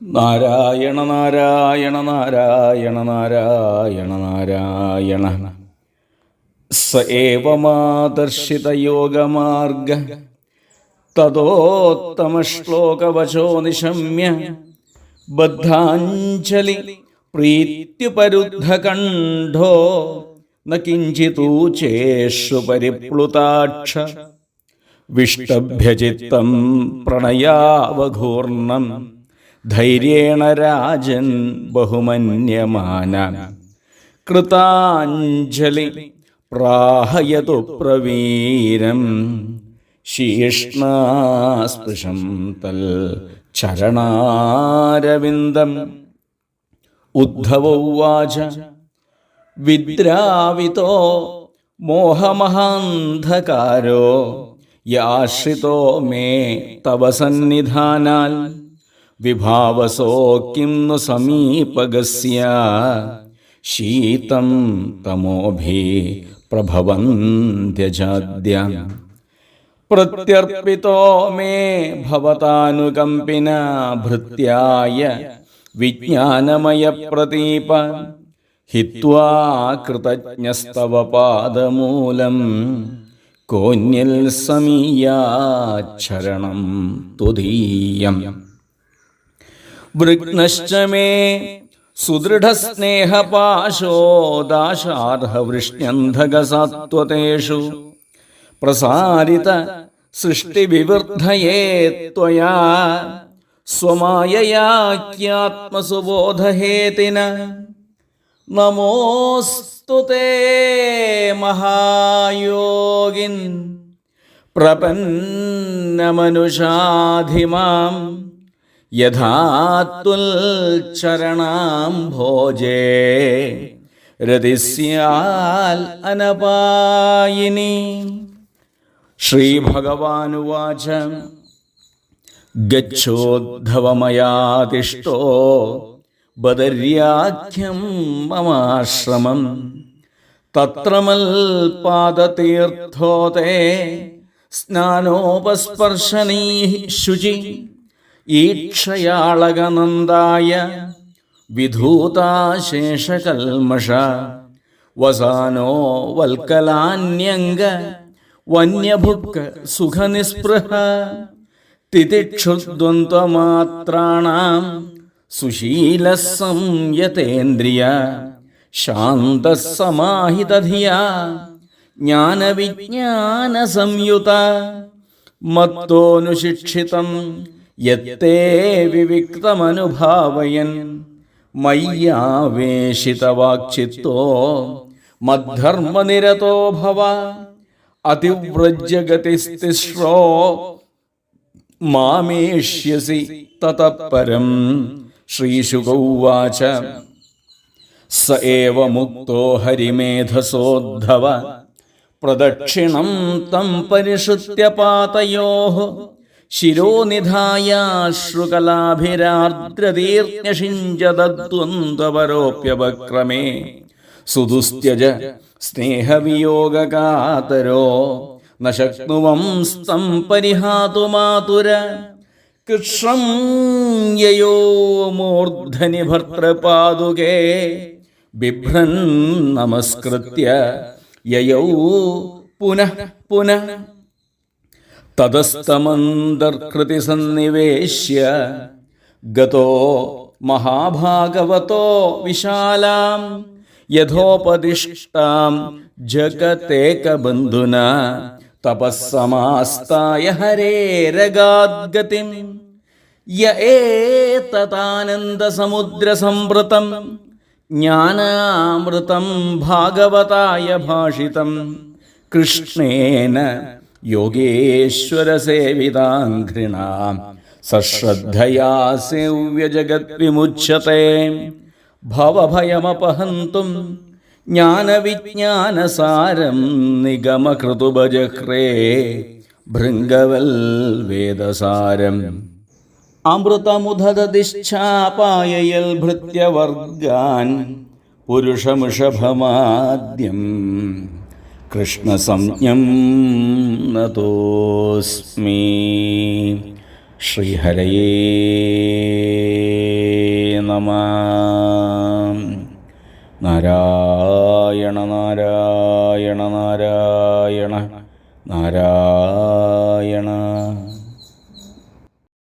നാരായണ നാരായണ നാരായണ നാരായണ നാരായണ. സ ഏവമാദർശിതയോഗമാർഗ തതോത്തമശ്ലോകവചോ നിശമ്യ ബദ്ധാഞ്ജലി പ്രീത്യുപരുദ്ധകണ്ഠോ ന കിഞ്ചിതൂചേഷു പരിപ്ലുതാക്ഷ വിഷ്ടഭ്യചിത്തം പ്രണയാവഘൂർണം ധൈര്യേണ രാജൻ ബഹുമന്യമാന. കൃതാഞ്ജലി പ്രാഹയതു പ്രവീരം. ശീഷ്ണാസ്പൃശം തൽ ചരണാരവിന്ദം. ഉദ്ധവൗവാച വിദ്രാവിതോ മോഹമഹാന്ധകാരോ യാശ്രിതോ മേ തവ സന്നിധാനാൽ विभावसो किं नु समीपगस्य? शीतं तमोभि प्रभवन्त्यजाद्य प्रत्यर्पितो मे भवतानुकम्पिना भृत्याय विज्ञानमयप्रतीप हित्वा कृतज्ञस्तव पादमूलम् कोऽन्यल्समीयाच्छरणं तुदीयम् वृग्नश्च मे सुदृढस्नेहपाशो दाशार्हवृष्ण्यन्धकसात्वतेषु प्रसारित सृष्टिविवृद्धये त्वया स्वमाययाख्यात्मसुबोधहेतिन। नमोऽस्तु ते महायोगिन्। प्रपन्नमनुषाधिमाम्। यथा तुल्चरणाम्भोजे हृदि स्याल् अनपायिनी। श्रीभगवानुवाच गच्छोद्धवमयातिष्ठो बदर्याख्यं ममाश्रमम्। तत्र मल्पादतीर्थोते स्नानोपस्पर्शनैः शुचि। ഈക്ഷയാളകനന്ദായ വിധൂതാശേഷകൽമഷ വസാനോ വൽക്കലാന്യംഗ വന്യഭുക്ക സുഖനിസ്പൃഹ തിതിക്ഷുദ്വന്ദ്വമാത്രാണാം സുശീല സംയതേന്ദ്രിയ ശാന്തസമാഹിതധിയാ ജ്ഞാനവിജ്ഞാന സംയുത മത്തോനുശിക്ഷിതം യത്തേ വിവിക്തമനുഭാവയൻ. മയ്യാവേശിതവാക്ചിത്തോ മദ്ധർമ്മനിരതോ ഭവ. അതിവ്രജഗതിസ്തിശ്രോ മാമേഷ്യസി തതപരം ശ്രീശുഗൗവാച. സ ഏവ മുക്തോ ഹരിമേധസോദ്ധവ. പ്രദക്ഷിണം തം പരിഷൃത്യ ശിരോനിധായാശ്രുകലാഭിരാർദ്രതീർണ്യഷിഞ്ചദ്വന്ദ്വപരോപ്യവക്രമേ സുദുസ്ത്യജ സ്നേഹവിയോഗകാതരോ ന ശക്നുവം സ്തം പരിഹാതുമാതുര കൃഷ്ണം യയോ മൂർധനി ഭർത്തൃപാദുകേ ബിഭ്രൻ നമസ്കൃത്യ യയൗ പുനഃ പുനഃ തതസ്തമന്തർകൃതി സന്നിവേശ്യ ഗതോ മഹാഭാഗവതോ വിശാലാം യഥോപദിഷ്ടാം ജഗത്തേകബന്ധുന തപസ്സമാസ്തായ ഹരേരഗാദ്ഗതിം യ ഏതതാനന്ദസമുദ്രസംവൃതം ജ്ഞാനാമൃതം ഭാഗവതായ ഭാഷിതം കൃഷ്ണേന യോഗേശ്വരസേവിതാഘൃണാം സശ്രദ്ധയാ സേവ്യജഗദ്വിമുച്യത്തെ ഭവഭയമപഹന്തും ജ്ഞാനവിജ്ഞാനസാരം നിഗമകൃതുഭജഹ്രേ. ഭൃംഗവൽ വേദസാരം. അമൃതമുദതിശ്ചാപായയൽ ഭൃത്യവർഗാൻ പുരുഷമുഷഭമാദ്യം. കൃഷ്ണസംജ്ഞം നതോസ്മി. ശ്രീഹരയേ നമ. നാരായണ നാരായണ നാരായണ നാരായണ.